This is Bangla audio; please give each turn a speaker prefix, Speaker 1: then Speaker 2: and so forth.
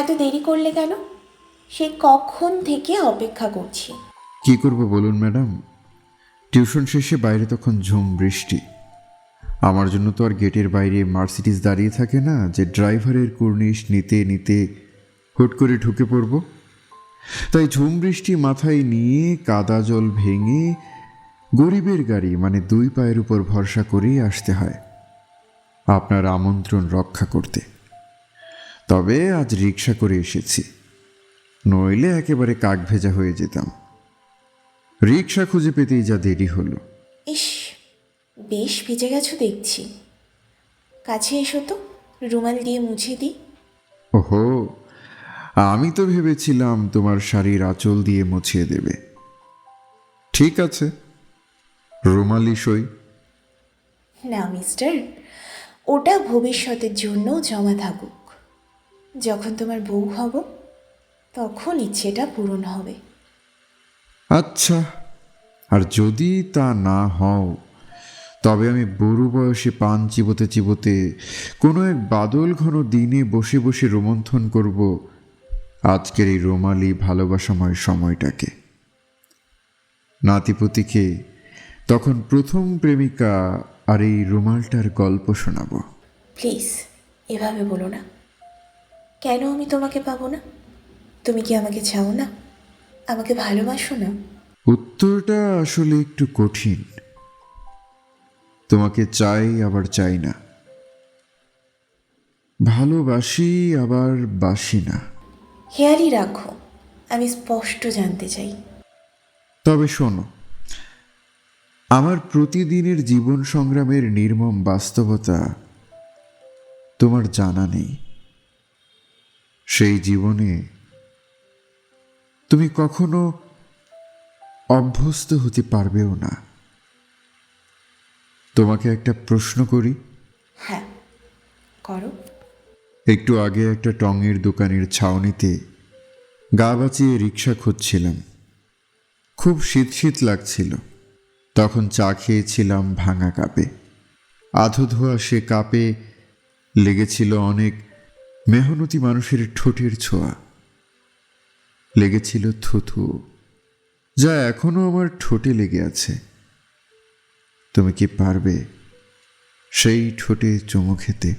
Speaker 1: এত দেরি করলে কেন? সে কখন থেকে অপেক্ষা করছি?
Speaker 2: কি করব বলুন, ম্যাডাম? টিউশন শেষে বাইরে তখন ঝুম বৃষ্টি। আমার জন্য তো আর গেটের বাইরে মার্সিডিস দাঁড়িয়ে থাকে না যে ড্রাইভারের কুর্নিশ নিতে নিতে হুট করে ঢুকে পড়ব। তাই ঝুম বৃষ্টি মাথায় নিয়ে কাদা জল ভেঙে গরিবের গাড়ি মানে দুই পায়ের উপর ভরসা করেই আসতে হয় আপনার আমন্ত্রণ রক্ষা করতে। তবে আজ রিক্সা করে এসেছি। নইলে একেবারে কাক ভেজা হয়ে যেতাম। রিক্সা খুঁজে পেতেই যা দেরি হলো।
Speaker 1: ইস বেশ ভিজে গেছো দেখছি। কাছে এসো তো রুমাল দিয়ে মুছে দিই।
Speaker 2: ওহো আমি তো ভেবেছিলাম তোমার শাড়ির আঁচল দিয়ে মুছিয়ে দেবে। ঠিক আছে রুমালি সই।
Speaker 1: না মিস্টার ওটা ভবিষ্যতের জন্য জমা থাকুক। যখন তোমার বউ হব তখন ইচ্ছেটা পূরণ হবে।
Speaker 2: আচ্ছা আর যদি তা না হও তবে আমি বুড়ো বয়সে পান চিবোতে চিবোতে কোনো এক বাদল ঘন দিনে বসে বসে রোমন্থন করব আজকের এই রোমালি ভালোবাসাময় সময়টাকে। নাতিপতিকে তখন প্রথম প্রেমিকা আর এই রুমালটার গল্প শোনাবো।
Speaker 1: প্লিজ এভাবে বলো না। কেন আমি তোমাকে পাবো না? তুমি কি আমাকে চাও না? আমাকে ভালোবাসো না?
Speaker 2: উত্তরটা আসলে একটু কঠিন। তোমাকে চাই আবার চাই না। ভালোবাসি আবার বাসি না।
Speaker 1: হেয়ারই রাখো আমি স্পষ্ট জানতে চাই।
Speaker 2: তবে শোনো আমার প্রতিদিনের জীবন সংগ্রামের নির্মম বাস্তবতা তোমার জানা নেই। সেই জীবনে তুমি কখনো অভ্যস্ত হতে পারবেও না। তোমাকে একটা প্রশ্ন করি।
Speaker 1: হ্যাঁ করো।
Speaker 2: একটু আগে একটা টঙের দোকানের ছাউনিতে গা বাঁচিয়ে রিক্সা খুঁজছিলাম। খুব শীত শীত লাগছিল। তখন চা খেয়েছিলাম ভাঙা কাপে। আধো ধোয়া সে কাপে লেগেছিল অনেক মেহনতি মানুষের ঠোঁটের ছোঁয়া। লেগেছিল থুথু। যা এখনও আমার ঠোঁটে লেগে আছে। তুমি কি পারবে সেই ঠোঁটে চুমু খেতে?